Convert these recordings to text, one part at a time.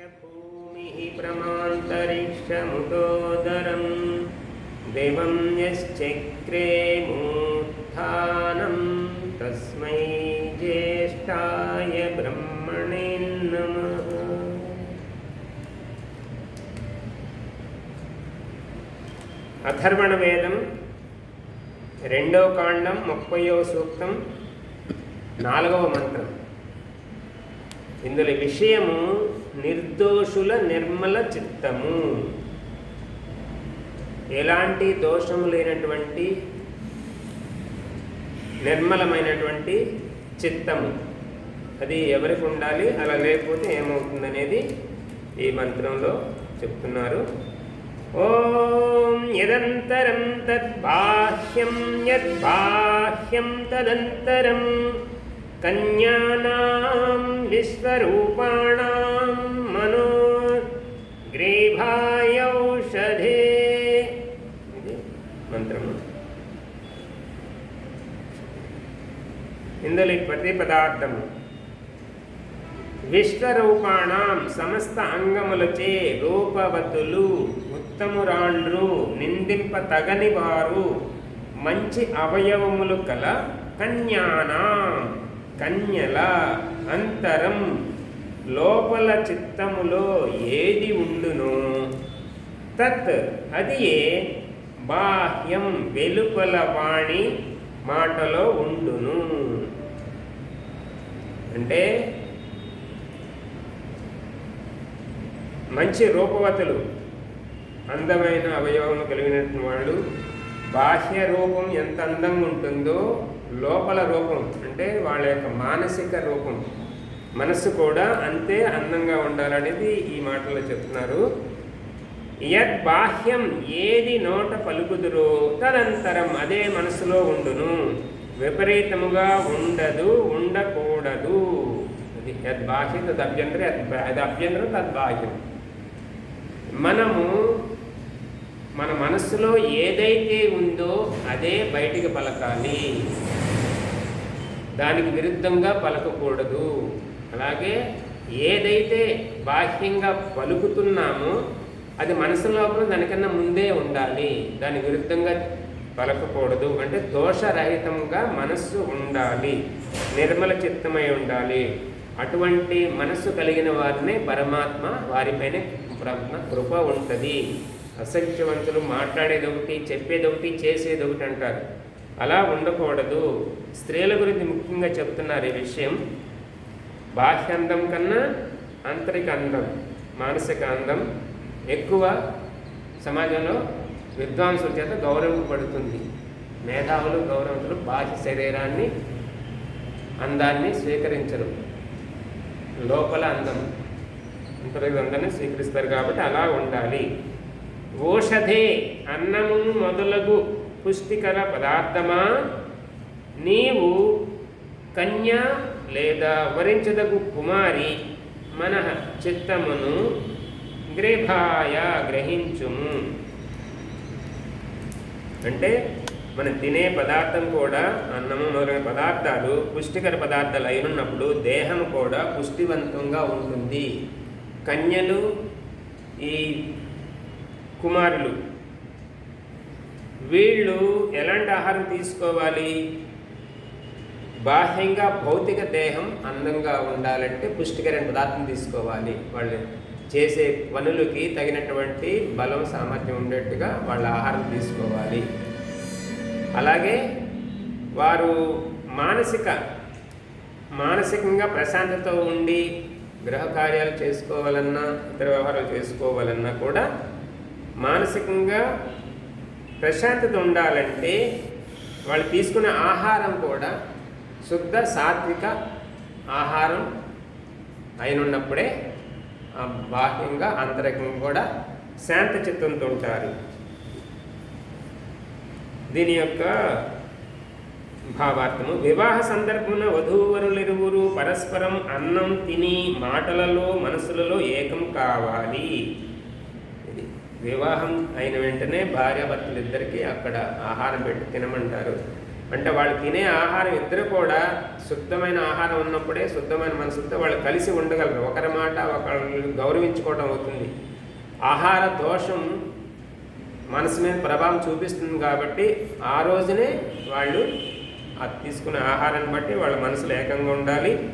भूमिः प्रमान्तरिक्षमुदोदरं देवं यश्चक्रे मूत्थानं तस्मै ज्येष्ठाय ब्रह्मणे नमः అథర్వణ వేదం రెండవ కాండం ముప్పయో సూక్తం నాలుగవ మంత్రం ఇందులో విషయము నిర్దోషుల నిర్మల చిత్తము. ఎలాంటి దోషము లేనటువంటి నిర్మలమైనటువంటి చిత్తము? అది ఎవరికి ఉండాలి? అలా లేకపోతే ఏమవుతుందనేది ఈ మంత్రంలో చెప్తున్నారు. ఓం యదంతరం తద్బాహ్యం యద్బాహ్యం తదంతరం కన్యానాం విశ్వరూపాణాం మనో గ్రీభాయౌషధే మంత్రము ఇందులో ప్రతి పదార్థము విశ్వరూపాణం సమస్త అంగములచే రూపవతులు ఉత్తమురాండ్రు నిందింప తగని వారు మంచి అవయవములు కల కన్యానాం కన్యల అంతరం లోపల చిత్తములో ఏది ఉండును? తత్ అది ఏ బాహ్యం వెలుపల వాణి మాటలో ఉండును. అంటే మంచి రూపవతులు అందమైన అవయవము కలిగినటువంటి వాళ్ళు బాహ్య రూపం ఎంత అందంగా ఉంటుందో లోపల రూపం అంటే వాళ్ళ యొక్క మానసిక రూపం. మనస్సు కూడా అంతే అందంగా ఉండాలనేది ఈ మాటల్లో చెప్తున్నారు. యద్ బాహ్యం ఏది నోట పలుకుదురో తదంతరం అదే మనసులో ఉండును. విపరీతముగా ఉండదు ఉండకూడదు. అది యద్ బాహ్యం తద్ అభ్యంతరం అది అభ్యంతరం తద్బాహ్యం మనము మన మనస్సులో ఏదైతే ఉందో అదే బయటికి పలకాలి. దానికి విరుద్ధంగా పలకకూడదు. అలాగే ఏదైతే బాహ్యంగా పలుకుతున్నామో అది మనసు లోపల దానికన్నా ముందే ఉండాలి. దాని విరుద్ధంగా పలకకూడదు. అంటే దోషరహితంగా మనస్సు ఉండాలి. నిర్మల చిత్తమై ఉండాలి. అటువంటి మనస్సు కలిగిన వారినే పరమాత్మ వారిపైన బ్రహ్మ కృప ఉంటుంది. అసత్యవంతులు మాట్లాడేది ఒకటి చెప్పేది ఒకటి చేసేది ఒకటి అంటారు. అలా ఉండకూడదు. స్త్రీల గురించి ముఖ్యంగా చెప్తున్నారు ఈ విషయం. బాహ్య అందం కన్నా ఆంతరిక అందం మానసిక అందం ఎక్కువ సమాజంలో విద్వాంసుల చేత గౌరవింపబడుతుంది మేధావులు గౌరవంతులు బాహ్య శరీరాన్ని అందాన్ని స్వీకరించరు. లోపల అందం అంతరిక అందాన్ని స్వీకరిస్తారు కాబట్టి అలా ఉండాలి. ఓషధే అన్నము మొదలగు పుష్టికర పదార్థమా? నీవు కన్య లేదా వరించదగు కుమారి మన చిత్తమును గ్రేభాయ గ్రహించుము. అంటే మనం తినే పదార్థం కూడా అన్నము మొదలైన పదార్థాలు పుష్టికర పదార్థాలు అయినప్పుడు దేహం కూడా పుష్టివంతంగా ఉంటుంది. కన్యలు ఈ కుమారులు. వీళ్ళు ఎలాంటి ఆహారం తీసుకోవాలి? బాహ్యంగా భౌతిక దేహం అందంగా ఉండాలంటే పుష్టికరమైన పదార్థం తీసుకోవాలి. వాళ్ళు చేసే పనులకి తగినటువంటి బలం సామర్థ్యం ఉండేట్టుగా వాళ్ళ ఆహారం తీసుకోవాలి. అలాగే వారు మానసిక మానసికంగా ప్రశాంతతో ఉండి గృహ కార్యాలు చేసుకోవాలన్నా ఇతర వ్యవహారాలు చేసుకోవాలన్నా కూడా మానసికంగా ప్రశాంతత ఉండాలంటే వాళ్ళు తీసుకునే ఆహారం కూడా శుద్ధ సాత్విక ఆహారం అయినున్నప్పుడే ఆ బాహ్యంగా అంతరికంగా కూడా శాంత చిత్తంతో ఉంటారు. దీని యొక్క భావార్థము వివాహ సందర్భమున వధూవరులిరువురు పరస్పరం అన్నం తిని మాటలలో మనసులలో ఏకం కావాలి. వివాహం అయిన వెంటనే భార్యాభర్తలిద్దరికీ అక్కడ ఆహారం పెట్టి తినమంటారు. అంటే వాళ్ళు తినే ఆహారం ఇద్దరు కూడా శుద్ధమైన ఆహారం ఉన్నప్పుడే శుద్ధమైన మనసుతో వాళ్ళు కలిసి ఉండగలరు. ఒకరి మాట ఒకళ్ళు గౌరవించుకోవడం అవుతుంది. ఆహార దోషం మనసు మీద ప్రభావం చూపిస్తుంది కాబట్టి ఆ రోజునే వాళ్ళు అది తీసుకునే ఆహారాన్ని బట్టి వాళ్ళ మనసులో ఏకంగా ఉండాలి.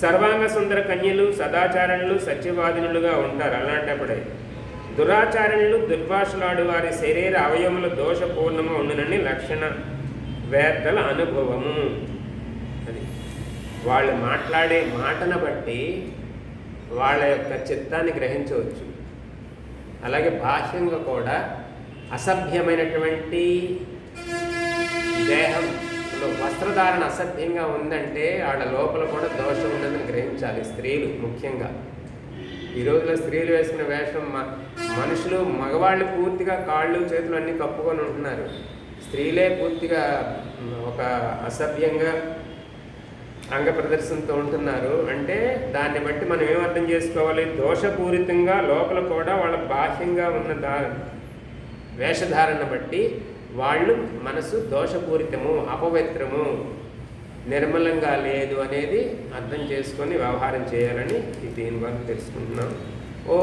సర్వాంగ సుందర కన్యలు సదాచారణలు సత్యవాదినులుగా ఉంటారు అలాంటప్పుడే. దురాచార్యులు దుర్భాషలాడు వారి శరీర అవయముల దోషపూర్ణము ఉండునని లక్షణ వేత్తల అనుభవము. అది. వాళ్ళు మాట్లాడే మాటను బట్టి వాళ్ళ యొక్క చిత్తాన్ని గ్రహించవచ్చు. అలాగే బాహ్యంగా కూడా అసభ్యమైనటువంటి దేహంలో వస్త్రధారణ అసభ్యంగా ఉందంటే వాళ్ళ లోపల కూడా దోషం ఉండదని గ్రహించాలి స్త్రీలు ముఖ్యంగా. ఈ రోజుల్లో స్త్రీలు వేసుకున్న వేషం మ మనుషులు మగవాళ్ళు పూర్తిగా కాళ్ళు చేతులు అన్నీ కప్పుకొని ఉంటున్నారు. స్త్రీలే పూర్తిగా ఒక అసభ్యంగా అంగ ప్రదర్శనతో ఉంటున్నారు. అంటే దాన్ని బట్టి మనం ఏం అర్థం చేసుకోవాలి? దోషపూరితంగా లోపల కూడా వాళ్ళ బాహ్యంగా ఉన్న దా వేషధారణ బట్టి వాళ్ళు మనసు దోషపూరితము అపవిత్రము నిర్మలంగా లేదు అనేది అర్థం చేసుకొని వ్యవహారం చేయాలని దీని వరకు తెలుసుకుంటున్నాం. ఓ